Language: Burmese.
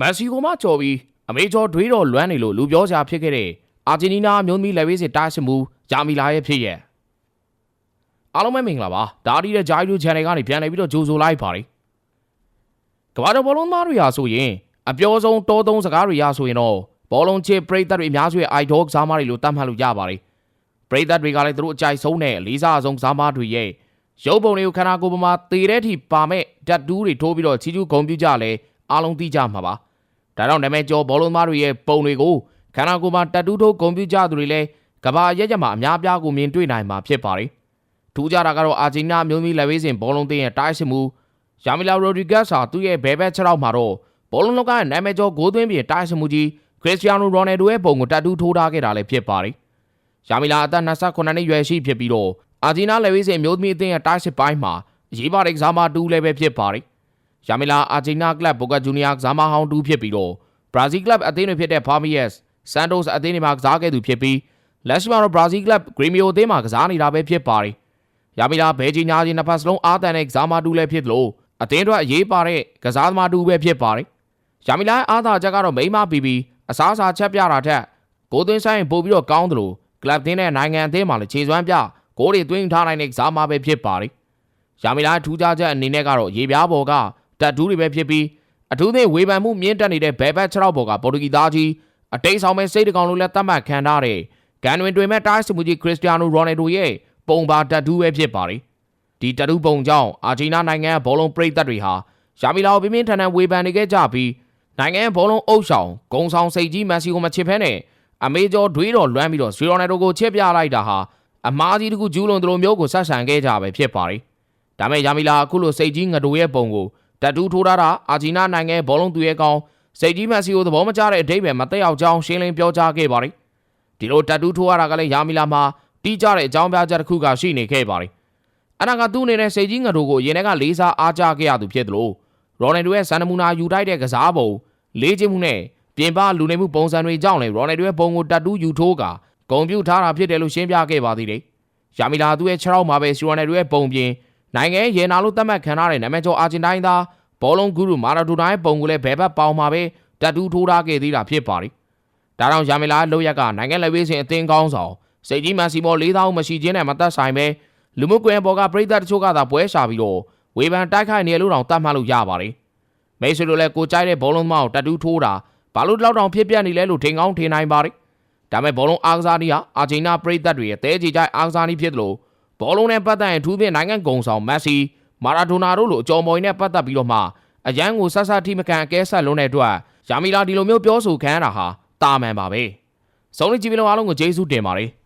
မန်စီကိုမှကြော်ပြီးအမေကျော်တွေးတော်လွမ်းနေလို့လူပြောစရာဖြစ်ခဲ့တဲ့အာဂျင်တီးနားအမျိုးသမီးလက်ဝဲစစ်တားရှမှုဂျာမီလာရဲ့ဖြစ်ရဲ့အားလုံးပဲမင်္ဂလာပါဒါဒီတဲ့ဂျာယူ channel ကနေပြန်လည်ပြီးတော့ကြိုဆိုလိုက်ပါတယ်ကမ္ဘာတော်ဘောလုံးသားတွေရာဆိုရင်အပြောဆုံးတောသုံးစကားတွေရာဆိုရင်တော့ဘောလုံးချစ်ပရိသတ်တွေအများစုရဲ့ idol ကစားမတွေလို့တတ်မှတ်လို့ရပါတယ်ပရိသတ်တွေကလည်းသူတို့အကြိုက်ဆုံးနဲ့လေးစားဆုံးကစားမတွေရဲ့ရုပ်ပုံတွေကိုခန္ဓာကိုယ်ပေါ်မှာတည်တဲ့အထိပါမဲ့ဓာတ်တူးတွေထိုးပြီးတော့ချီကျူးဂုံပြူကြလဲ အားလုံးသိကြမှာပါဒါကြောင့်နာမည်ကျော်ဘောလုံးသမားတွေရဲ့ပုံတွေကိုခန္ဓာကိုယ်မှာတက်တူးထိုးဂုံပြူကြသူတွေလည်းကဘာရက်ရက်မှာအများပြားကိုမြင်တွေ့နိုင်မှာဖြစ်ပါတယ်။ထူးခြားတာကတော့အာဂျင်တီးနားမျိုးမီလက်ဝေးစင်ဘောလုံးသင်းရဲ့တားရှိမှုယာမီလာရိုဒရီဂက်စ်ဟာသူ့ရဲ့ဘဲဘက်ခြေထောက်မှာတော့ဘောလုံးလောကရဲ့နာမည်ကျော်ဂိုးသွင်းပြီးတားရှိမှုကြီးခရစ္စတီယာနိုရိုနယ်ဒိုရဲ့ပုံကိုတက်တူးထိုးထားခဲ့တာလည်းဖြစ်ပါတယ်။ယာမီလာအသက်28နှစ်ရွယ်ရှိဖြစ်ပြီးတော့အာဂျင်တီးနားလက်ဝေးစင်မျိုးသမီးအသင်းရဲ့တားရှိပိုင်းမှာအရေးပါတဲ့ကစားမတူလည်းပဲဖြစ်ပါတယ်။ ယာမီလာအာဂျင်နာကလပ်ဘိုကာဂျူနီယာကစားမဟောင်းတူဖြစ်ပြီးတော့ဘရာဇီးကလပ်အသင်းတွေဖြစ်တဲ့ဖာမီယက်ဆန်တိုစ်အသင်းတွေမှာကစားခဲ့သူဖြစ်ပြီးလက်ရှိမှာတော့ဘရာဇီးကလပ်ဂရီမီယိုအသင်းမှာကစားနေတာပဲဖြစ်ပါတယ်။ယာမီလာဘဲဂျီညာချင်းနှစ်ဖက်စလုံးအားတန်တဲ့ကစားမတူလည်းဖြစ်လို့အသင်းအတွက်အရေးပါတဲ့ကစားသမားတူပဲဖြစ်ပါတယ်။ယာမီလာရဲ့အားသာချက်ကတော့မိန်းမပီပီအစားအစာချက်ပြတာထက်ကိုသွင်းဆိုင်ပို့ပြီးတော့ကောင်းတယ်လို့ကလပ်တင်းနဲ့နိုင်ငံအသင်းမှာလည်းခြေစွမ်းပြဂိုးတွေသွင်းထားနိုင်တဲ့ကစားမပဲဖြစ်ပါတယ်။ယာမီလာထူးခြားချက်အနေနဲ့ကတော့ရေပြားပေါ်က တက်တူးတွေပဲဖြစ်ပြီးအထူးသဖြင့်ဝေဖန်မှုမြင့်တက်နေတဲ့ဘဲဘက်6ပေါ်ကပေါ်တူဂီသားကြီးအတိတ်ဆောင်မဲ့စိတ်တကောင်လို့လည်းသတ်မှတ်ခံထားတဲ့ဂန်ဝင်တွင်မဲ့တားစမူကြီးခရစ္စတီယာနိုရိုနယ်ဒိုရဲ့ပုံပါတက်တူးပဲဖြစ်ပါတယ်ဒီတက်တူးပုံကြောင့်အာဂျီနာနိုင်ငံရဲ့ဘောလုံးပရိသတ်တွေဟာယာမီလာကိုပြင်းပြင်းထန်ထန်ဝေဖန်နေခဲ့ကြပြီးနိုင်ငံရဲ့ဘောလုံးအုပ်ဆောင်ဂုံဆောင်စိတ်ကြီးမန်စီကိုမချစ်ဖဲနဲ့အမေကျော်တွေးတော်လွမ်းပြီးတော့ဇီရိုနယ်ဒိုကိုချစ်ပြလိုက်တာဟာအမားကြီးတခုကျူးလွန်သလိုမျိုးကိုဆက်ဆံခဲ့ကြပဲဖြစ်ပါတယ်ဒါမဲ့ယာမီလာအခုလိုစိတ်ကြီးငတိုရဲ့ပုံကို တတူးထိုးထားတာအာဂျီနာနိုင်ငံဘောလုံးသူရဲ့ကောင်စိတ်ကြီးမက်ဆီကိုသဘောမကျတဲ့အတိတ်ပဲမတက်ရောက်ကြောင်းရှင်းလင်းပြောကြားခဲ့ပါတယ်ဒီလိုတတူးထိုးရတာကလည်းယာမီလာမှာတီးကြတဲ့အကြောင်းပြချက်တစ်ခုကရှိနေခဲ့ပါတယ်အဲ့ဒါကသူ့အနေနဲ့စိတ်ကြီးငတိုကိုရင်ထဲကလေးစားအားကြခဲ့ရသူဖြစ်သလိုရော်နယ်ဒိုရဲ့စန်နမူနာယူထိုက်တဲ့ကစားပုံလေးချင်းမှုနဲ့ပြင်ပလူနေမှုပုံစံတွေကြောင့်လည်းရော်နယ်ဒိုရဲ့ပုံကိုတတူးယူထိုးကဂုံပြူထားတာဖြစ်တယ်လို့ရှင်းပြခဲ့ပါသေးတယ်ယာမီလာသူ့ရဲ့ခြေထောက်မှာပဲစီရော်နယ်ဒိုရဲ့ပုံပြင်နိုင်ငံရဲ့ရေနာလို့သတ်မှတ်ခံထားတဲ့နာမည်ကျော်အာဂျင်တိုင်းသား ဘောလုံးဂူရူမာရာဒိုတိုင်းပုံကိုလည်းဘယ်ဘက်ပေါင်မှာပဲတတူးထိုးထားခဲ့သေးတာဖြစ်ပါတယ်။ဒါကြောင့်ယာမီလာလောက်ရက်ကနိုင်ငံလက်ဝေးစင်အသင်းကောင်းဆောင်စိတ်ကြီးမန်စီမော၄000မရှိခြင်းနဲ့မသက်ဆိုင်ပဲလူမှုကွန်ရက်ပေါ်ကပြည်သက်တချို့ကသာပွဲရှာပြီးတော့ဝေဖန်တိုက်ခိုက်နေလို့တောင်တတ်မှတ်လို့ရပါတယ်။မိတ်ဆွေတို့လည်းကိုကြိုက်တဲ့ဘောလုံးသမားကိုတတူးထိုးတာဘာလို့ဒီလောက်တောင်ဖြစ်ပြနေလဲလို့ထင်ကောင်းထင်နိုင်ပါတယ်။ဒါမဲ့ဘောလုံးအားကစားနည်းဟာအာဂျင်နာပြည်သက်တွေရဲ့တဲကြီးကြိုက်အားကစားနည်းဖြစ်တယ်လို့ဘောလုံးနဲ့ပတ်သက်ရင်ထူးဖြင့်နိုင်ငံကုံဆောင်မက်ဆီ မာရာဒိုနာတို့လိုအကြော်မော်ကြီးနဲ့ပတ်သက်ပြီးတော့မှအရန်ကိုဆတ်ဆတ်ထိမကန်အကဲဆက်လုံးတဲ့အတွက်ယာမီလာဒီလိုမျိုးပြောဆိုခံရတာဟာတာမန်ပါပဲ။စုံလင်ကြည့်ပြီးတော့အားလုံးကိုကျေးဇူးတင်ပါတယ်။